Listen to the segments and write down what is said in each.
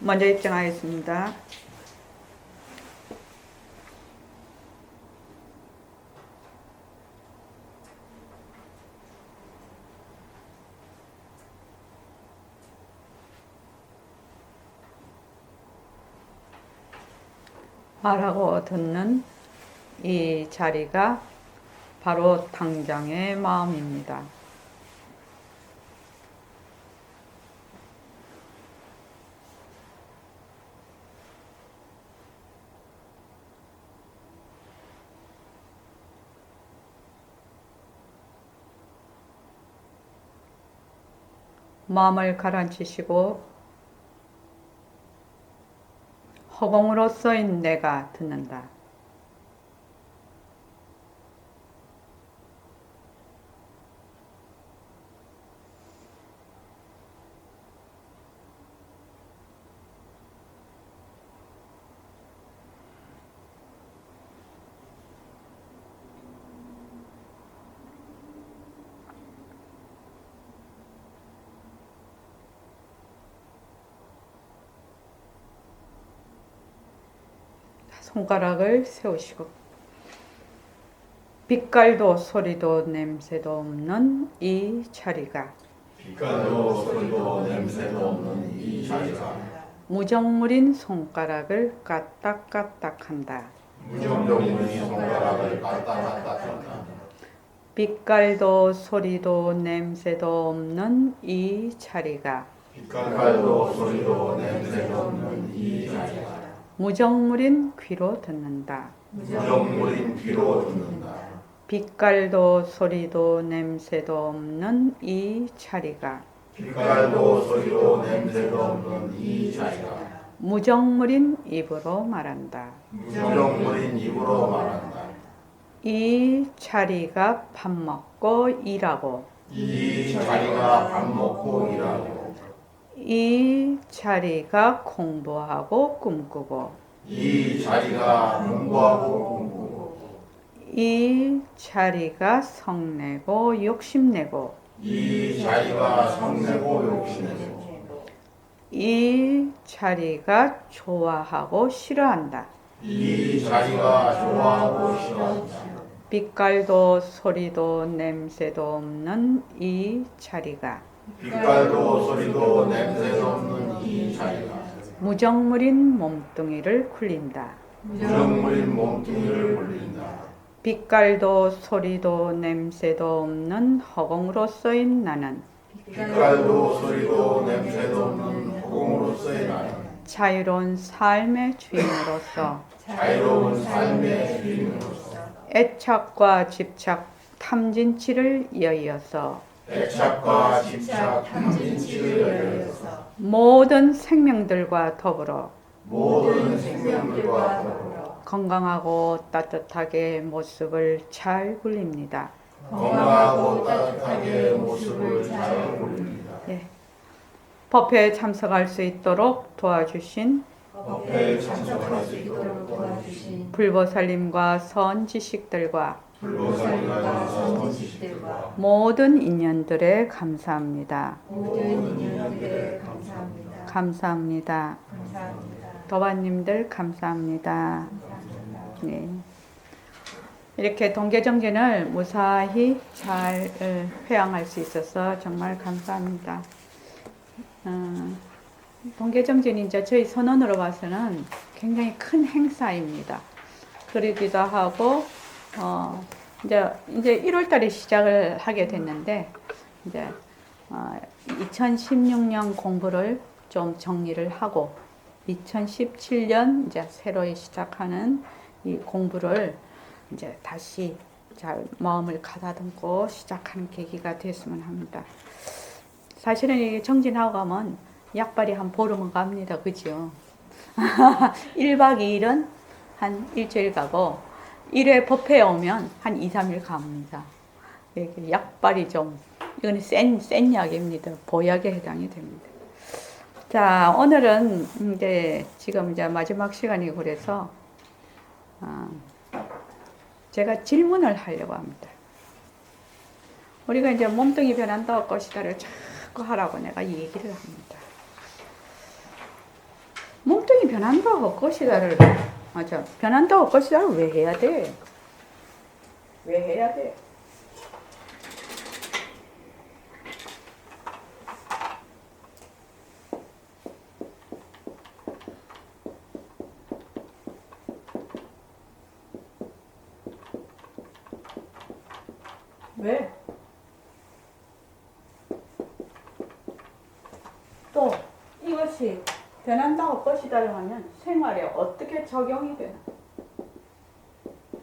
먼저 입장하겠습니다. 말하고 듣는 이 자리가 바로 당장의 마음입니다. 마음을 가라앉히시고 허공으로 써인 내가 듣는다. 손가락을 세우시고 빛깔도 소리도 냄새도 없는 이 자리가 빛깔도 소리도 냄새도 없는 이 자리가 무정물인 손가락을 까딱까딱한다. 무정정문이 손가락을 까딱까딱한다. 빛깔도 소리도 냄새도 없는 이 자리가 빛깔도 소리도 냄새도 없는 이 자리가 무정물인 귀로 듣는다. 무정물인 귀로 듣는다. 빛깔도 소리도 냄새도 없는 이 자리가 빛깔도 소리도 냄새도 없는 이 자리가 무정물인 입으로 말한다. 무정물인 입으로 말한다. 이 자리가 밥 먹고 일하고 이 자리가 밥 먹고 일하고 이 자리가 공부하고 꿈꾸고. 이 자리가 공부하고 공부고. 이 자리가 성내고 욕심내고. 이 자리가 성내고 욕심내고. 이 자리가 좋아하고 싫어한다. 이 자리가 좋아하고 싫어한다. 빛깔도 소리도 냄새도 없는 이 자리가 빛깔도 소리도 냄새도 없는 이 자리가 무정물인 몸뚱이를 굴린다. 무정물인 몸뚱이를 굴린다. 빛깔도 소리도 냄새도 없는 허공으로 써인 나는 빛깔도 소리도 냄새도 없는 허공으로서의 나는 자유로운 삶의 주인으로서 자유로운 삶의 주인으로서 애착과 집착, 탐진치를 이어이어서 애착과 집착, 탐진치를 열려서 모든 생명들과 더불어 모든 생명들과 더불어 건강하고 따뜻하게 모습을 잘 굴립니다. 건강하고 따뜻하게 모습을 잘 굴립니다. 예. 법회에 참석할 수 있도록 도와주신 법회에 참석할 수 있도록 도와주신 불보살님과 선지식들과 모든 인연들에 감사합니다. 모든 인연들에 감사합니다. 감사합니다. 감사합니다. 도반님들 감사합니다. 네. 이렇게 동계정진을 무사히 잘 어, 회양할 수 있어서 정말 감사합니다. 어, 동계정진이 이제 저희 선언으로 봐서는 굉장히 큰 행사입니다. 그러기도 하고, 어, 이제, 이제 1월달에 시작을 하게 됐는데, 이제, 어, 2016년 공부를 좀 정리를 하고, 2017년 이제 새로 시작하는 이 공부를 이제 다시 잘 마음을 가다듬고 시작하는 계기가 됐으면 합니다. 사실은 이게 정진하고 가면 약발이 한 보름은 갑니다. 그죠? 1박 2일은 한 일주일 가고 1회 법회에 오면 한 2, 3일 갑니다. 이게 약발이 좀 이거는 센, 센 약입니다. 보약에 해당이 됩니다. 자, 오늘은 이제 지금 이제 마지막 시간이고 그래서 어, 제가 질문을 하려고 합니다. 우리가 이제 몸뚱이 변한다 것이다를 자꾸 하라고 내가 얘기를 합니다. 변한다 헛것이다를 맞아 변한다 헛것이다를 왜 해야 돼? 왜 해야 돼? 왜? 또 이것이 것이다를 하면 생활에 어떻게 적용이 되나?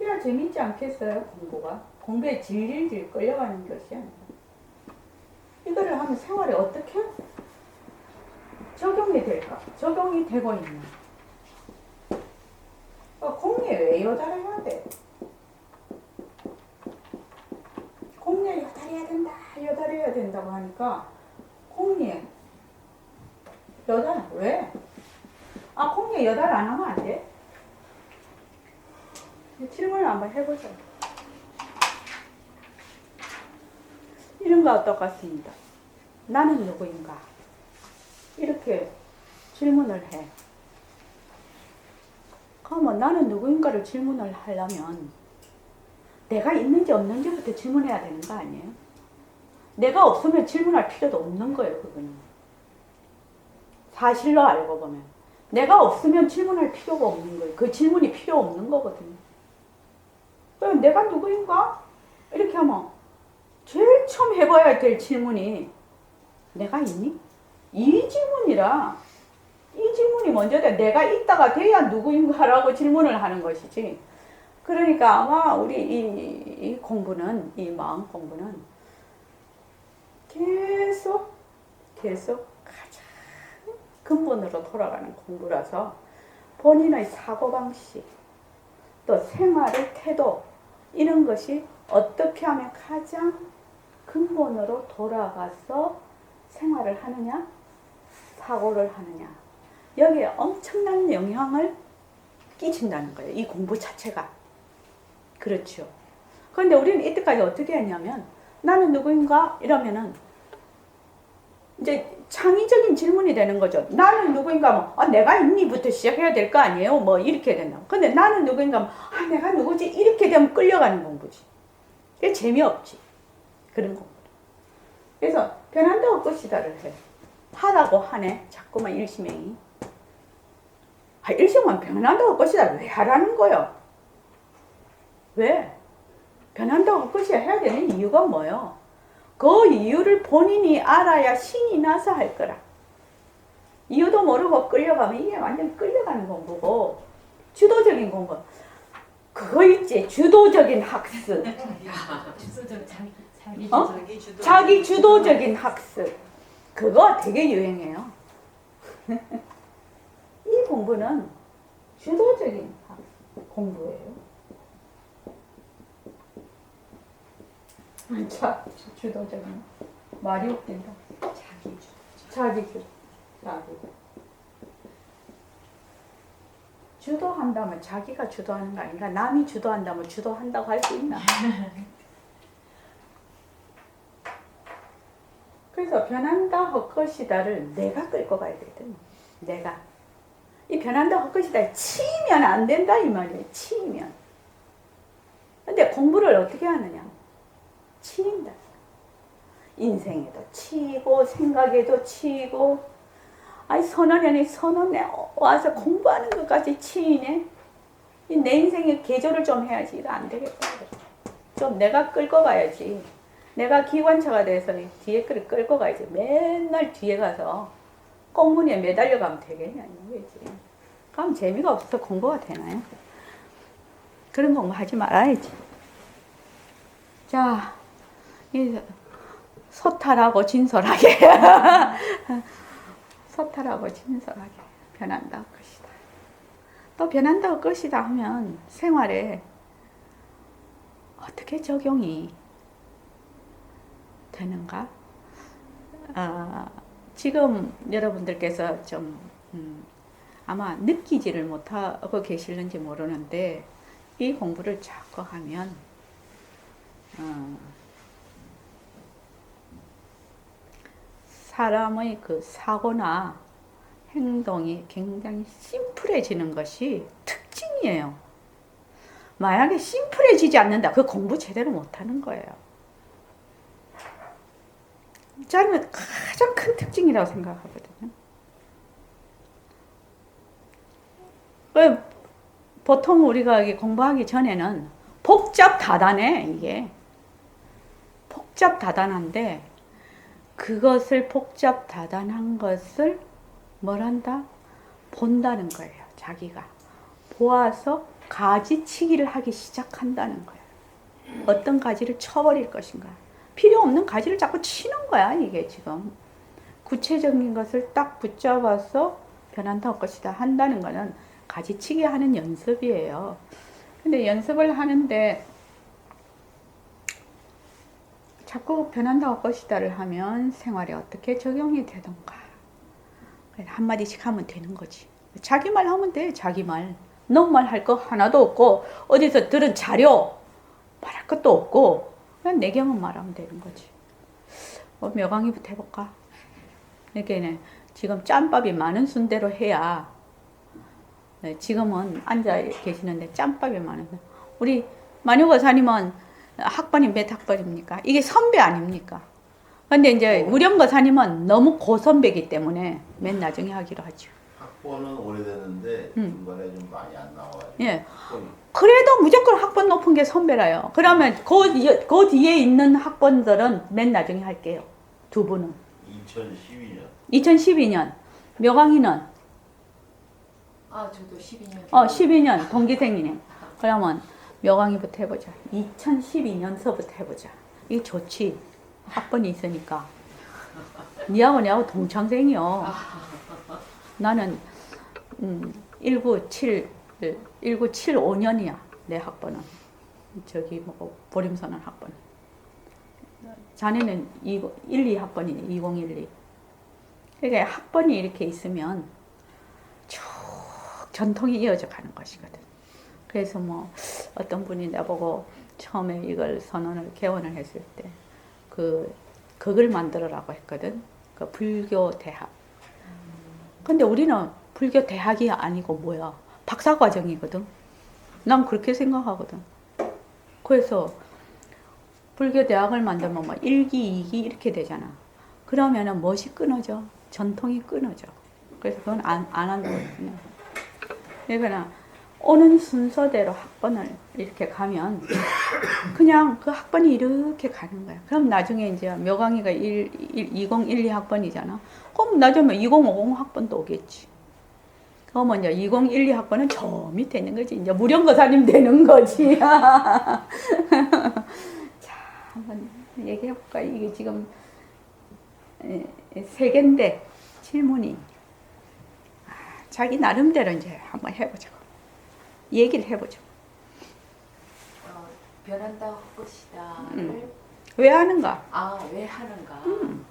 이야 재밌지 않겠어요 공부가? 공부에 질질질 끌려가는 것이 아니라 이거를 하면 생활에 어떻게 적용이 될까? 적용이 되고 있나? 어, 공예 왜 여자를 해야 돼? 공예 여달해야 된다 여달해야 된다고 하니까 공예 여달 왜? 아 공예 여달 안 하면 안 돼? 질문을 한번 해보자. 이런 거 똑같습니다. 나는 누구인가? 이렇게 질문을 해. 그러면 나는 누구인가를 질문을 하려면 내가 있는지 없는지부터 질문해야 되는 거 아니에요? 내가 없으면 질문할 필요도 없는 거예요, 그거는. 사실로 알고 보면. 내가 없으면 질문할 필요가 없는 거예요. 그 질문이 필요 없는 거거든요. 그럼 내가 누구인가? 이렇게 하면 제일 처음 해봐야 될 질문이 내가 있니? 이 질문이라 이 질문이 먼저 돼. 내가 있다가 돼야 누구인가라고 질문을 하는 것이지. 그러니까 아마 우리 이, 이 공부는 이 마음 공부는 계속 계속 근본으로 돌아가는 공부라서 본인의 사고방식 또 생활의 태도 이런 것이 어떻게 하면 가장 근본으로 돌아가서 생활을 하느냐 사고를 하느냐. 여기에 엄청난 영향을 끼친다는 거예요. 이 공부 자체가. 그렇죠. 그런데 우리는 이때까지 어떻게 했냐면 나는 누구인가 이러면은 이제 창의적인 질문이 되는 거죠. 나는 누구인가 뭐 아, 내가 있니부터 시작해야 될 거 아니에요. 뭐 이렇게 된다. 근데 나는 누구인가 뭐, 아 내가 누구지 이렇게 되면 끌려가는 공부지. 그게 재미없지. 그런 공부. 그래서 변한다고 것이다를 해. 하라고 하네. 자꾸만 일심행이. 아 일심만 변한다고 것이다 왜 하라는 거요? 왜? 변한다고 것이야 해야 되는 이유가 뭐요? 그 이유를 본인이 알아야 신이 나서 할 거라. 이유도 모르고 끌려가면 이게 완전 끌려가는 공부고 주도적인 공부. 그거 있지 주도적인 학습. 어? 자기 주도 자기 주도적인 학습. 그거 되게 유행해요. 이 공부는 주도적인 학습, 공부예요. 자, 주도적인 말이 웃긴다. 자기 주 자기 주, 자기. 주도한다면 자기가 주도하는 거 아닌가? 남이 주도한다면 주도한다고 할 수 있나? 그래서 변한다 헛것이다를 내가 끌고 가야 되거든. 내가. 이 변한다 헛것이다 치면 안 된다 이 말이에요. 치면. 근데 공부를 어떻게 하느냐? 치인다. 인생에도 치이고 생각에도 치이고 아니 선언에는 선언에 와서 공부하는 것까지 치이네. 이내 인생의 개조를 좀 해야지. 이거 안 되겠다. 좀 내가 끌고 가야지. 내가 기관차가 돼서 이 뒤에 끌 끌고 가야지. 맨날 뒤에 가서 꽁무니에 매달려 가면 되겠냐 이거지. 그럼 재미가 없어서 공부가 되나요? 그런 공부 하지 말아야지. 자, 이 소탈하고 진솔하게 소탈하고 진솔하게 변한다 것이다. 또 변한다 것이다 하면 생활에 어떻게 적용이 되는가? 아, 지금 여러분들께서 좀 음, 아마 느끼지를 못하고 계실는지 모르는데 이 공부를 자꾸 하면 어, 사람의 그 사고나 행동이 굉장히 심플해지는 것이 특징이에요. 만약에 심플해지지 않는다. 그 공부 제대로 못하는 거예요. 저는 가장 큰 특징이라고 생각하거든요. 왜 보통 우리가 공부하기 전에는 복잡 다단해 이게 복잡 다단한데 그것을 복잡 다단한 것을 뭘 한다? 본다는 거예요 자기가. 보아서 가지치기를 하기 시작한다는 거예요. 어떤 가지를 쳐버릴 것인가. 필요 없는 가지를 자꾸 치는 거야 이게 지금. 구체적인 것을 딱 붙잡아서 변한다 할 것이다 한다는 거는 가지치기 하는 연습이에요. 근데 연습을 하는데 자꾸 변한다 할 것이다를 하면 생활에 어떻게 적용이 되던가. 한마디씩 하면 되는 거지. 자기 말 하면 돼, 자기 말. 너무 말할 거 하나도 없고, 어디서 들은 자료 말할 것도 없고, 그냥 내 경험 말하면 되는 거지. 어, 묘강이부터 해볼까? 이렇게 지금 짬밥이 많은 순대로 해야 네, 지금은 앉아 계시는데 짬밥이 많은데 우리 만유 거사님은 학번이 몇 학번입니까? 이게 선배 아닙니까? 근데 이제 우령 거사님은 너무 고선배기 때문에 맨 나중에 하기로 하죠. 학번은 오래됐는데 음. 중간에 좀 많이 안 나와가지고 예. 좀 그래도 무조건 학번 높은 게 선배라요. 그러면 그, 뒤- 그 뒤에 있는 학번들은 맨 나중에 할게요. 두 분은. 2012년 2012년 묘강이는 아 저도 12년. 어 12년 동기생이네. 그러면 묘강이부터 해보자. 2012년서부터 해보자. 이게 좋지. 학번이 있으니까. 니하고 내하고 동창생이요. 나는 음, 1975 1975년이야 내 학번은. 저기 뭐 보림선언 학번. 자네는 2, 1, 2 학번이네 2012. 그러니까 학번이 이렇게 있으면 쭉 전통이 이어져 가는 것이거든. 그래서 뭐 어떤 분이 나보고 처음에 이걸 선언을 개원을 했을 때그 극을 만들어라고 했거든. 그 불교 대학. 근데 우리는 불교 대학이 아니고 뭐야? 박사 과정이거든. 난 그렇게 생각하거든. 그래서 불교 대학을 만들면 뭐 1기, 2기 이렇게 되잖아. 그러면은 멋이 끊어져. 전통이 끊어져. 그래서 그건 안, 안 한다고 했거든요. 그러니까 오는 순서대로 학번을 이렇게 가면 그냥 그 학번이 이렇게 가는 거야. 그럼 나중에 이제 묘강이가 1, 1, 2012 학번이잖아. 그럼 나중에 2050 학번도 오겠지. 그러면 이제 2012 학번은 저 밑에 있는 거지. 이제 무령거사님 되는 거지. 자, 한번 얘기해 볼까? 이게 지금 에, 세 개인데 질문이 아, 자기 나름대로 이제 한번 해보자고. 얘기를 해보죠. 어, 변한다 할 것이다를 음. 왜 하는가? 아 왜 하는가? 음.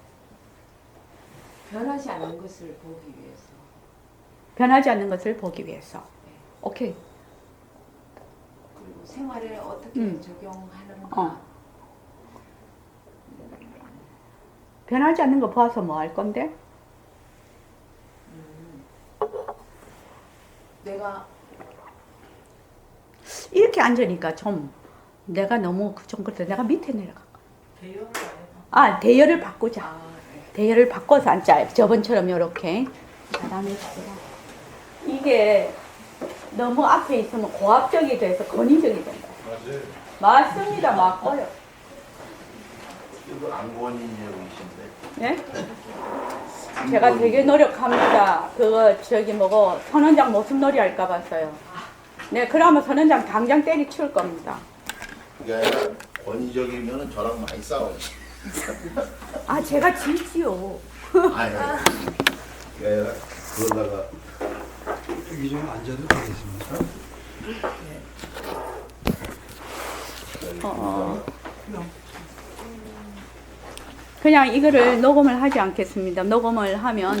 변하지 않는 것을 보기 위해서. 변하지 않는 것을 보기 위해서. 오케이. 그리고 생활에 어떻게 음. 적용하는가? 어. 변하지 않는 거 봐서 뭐 할 건데? 음. 내가 이렇게 앉으니까 좀 내가 너무 좀 그렇다. 내가 밑에 내려가. 아, 대열을 바꾸자. 아 네. 대열을 바꿔서 앉자. 저번처럼 이렇게. 들어. 이게 너무 앞에 있으면 고압적이 돼서 건의적이 된다. 맞아요 맞습니다. 맞고요. 이거 안권인이신데 예? 제가 되게 노력합니다. 그거 저기 뭐고 선원장 모습 놀이 할까 봤어요. 네, 그러면 선원장 당장 때리칠 겁니다. 그게 아니라 권위적이면은 저랑 많이 싸워지 아, 제가 질지요. 아니 아니 그게 아니라 그러다가 여기 좀 앉아도 되겠습니까? 어, 어. 그냥 이거를 녹음을 하지 않겠습니다. 녹음을 하면